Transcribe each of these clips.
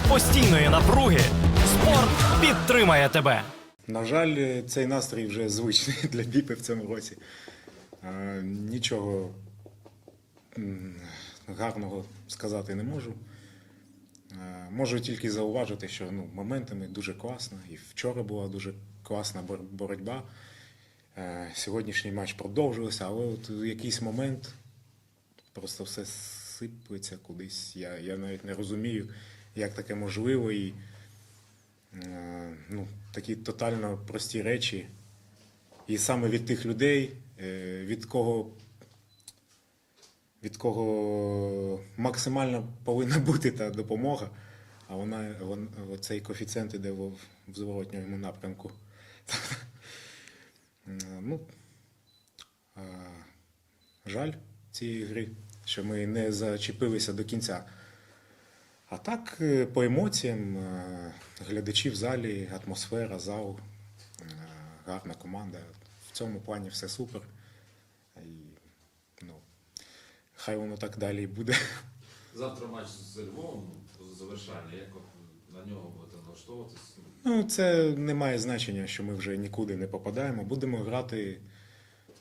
серед постійної напруги спорт підтримає тебе. На жаль, цей настрій вже звичний для біпи в цьому році. Нічого гарного сказати не можу. Можу тільки зауважити, що ну, моментами дуже класно. І вчора була дуже класна боротьба. Сьогоднішній матч продовжувався, але от в якийсь момент просто все сиплеться кудись. Я, я навіть не розумію, як таке можливо. І е, ну, такі тотально прості речі. І саме від тих людей, е, від кого, від кого максимально повинна бути та допомога, а вона, вон, цей коефіцієнт іде в, в зворотньому напрямку. Ну, е, жаль цієї гри, що ми не зачепилися до кінця. А так, е, по емоціям, е, глядачі в залі, атмосфера, зал, е, гарна команда. В цьому плані все супер. І, ну, хай воно так далі і буде. Завтра матч з Львовом завершальний. Як на нього будете налаштовуватись? Ну, це не має значення, що ми вже нікуди не попадаємо. Будемо грати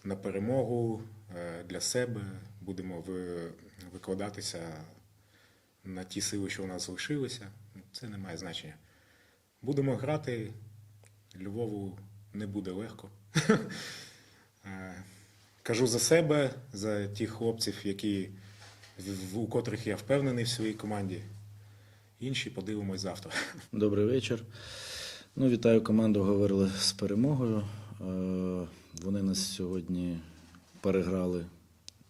на перемогу для себе, будемо викладатися на ті сили, що у нас залишилися. Ну, Це не має значення. Будемо грати. Львову не буде легко. Е, Кажу за себе, за тих хлопців, які, у котрих я впевнений в своїй команді. Інші подивимось завтра. Добрий вечір. Ну, вітаю команду. Говорили з перемогою. Е, Вони нас сьогодні переграли,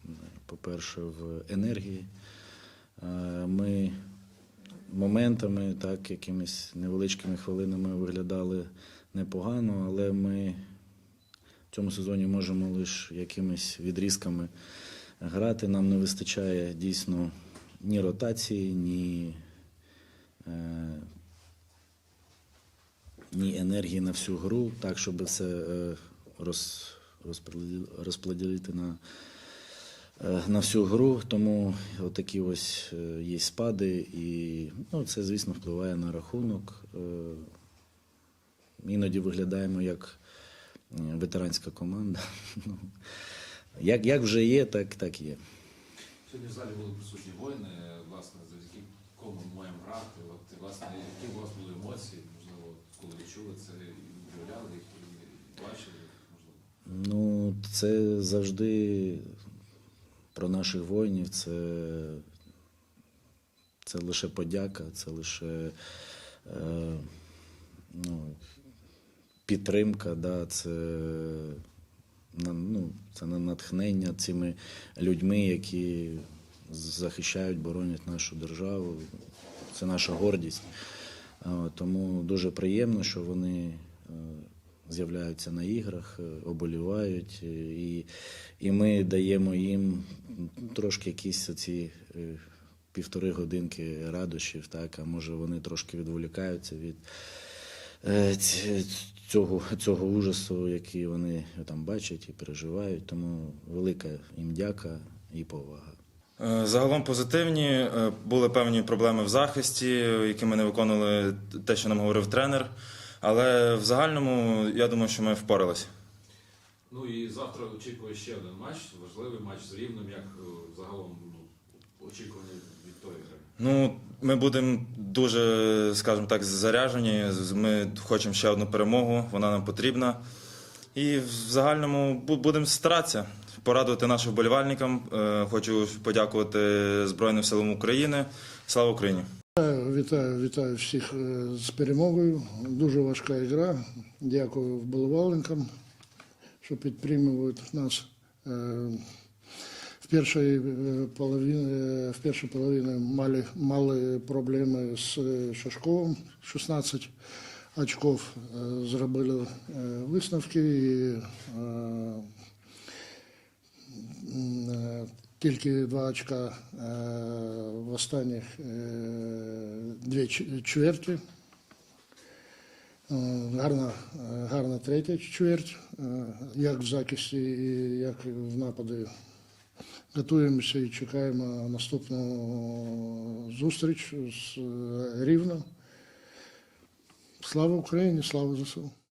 е, по-перше, в енергії. Е, Ми моментами, так, якимись невеличкими хвилинами виглядали непогано, але ми в цьому сезоні можемо лише якимись відрізками грати. Нам не вистачає дійсно ні ротації, ні е, ні енергії на всю гру, так, щоб все е, роз, розподілити на, на всю гру. Тому отакі ось е, є спади, і ну, це, звісно, впливає на рахунок. Е, Іноді виглядаємо як е, ветеранська команда. Ну, Як, як вже є, так, так є. Сьогодні в залі були присутні воїни, власне, завдяки кому ми маємо грати. От, власне, які у вас були емоції, можливо, коли ви чули це, і уявляли їх, і бачили, можливо. Ну, це завжди про наших воїнів. Це, це лише подяка, це лише е, ну, підтримка, да, це, ну, це натхнення цими людьми, які захищають, боронять нашу державу. Це наша гордість. Тому дуже приємно, що вони е, з'являються на іграх, е, оболівають, е, і, і ми даємо їм трошки якісь ці півтори годинки радощів, так, а може вони трошки відволікаються від е, цього, цього ужасу, який вони там бачать і переживають. Тому велика їм дяка і повага. Е, Загалом позитивні. Е, Були певні проблеми в захисті, які ми не виконували те, що нам говорив тренер. Але в загальному я думаю, що ми впоралися. Ну і завтра очікує ще один матч, важливий матч з рівнем, як е, загалом ну, очікування від тої гри. Ну, ми будемо дуже, скажімо так, заряджені. З- Ми хочемо ще одну перемогу, вона нам потрібна. І в загальному будемо старатися порадувати нашим вболівальникам. Е, Хочу подякувати Збройним силам України. Слава Україні! Вітаю, вітаю всіх е, з перемогою. Дуже важка гра. Дякую вболівальникам, що підтримують нас. Е, В першій е, половині, в першій половині мали, мали проблеми з Шашковим, 16 очков. Зробили висновки і тільки два очка е, в останніх е, дві чверті. Е, Гарна, гарна третя чверть, як в захисті, як в нападі готуємося і чекаємо наступну зустріч з Рівно. Слава Україні, слава ЗСУ!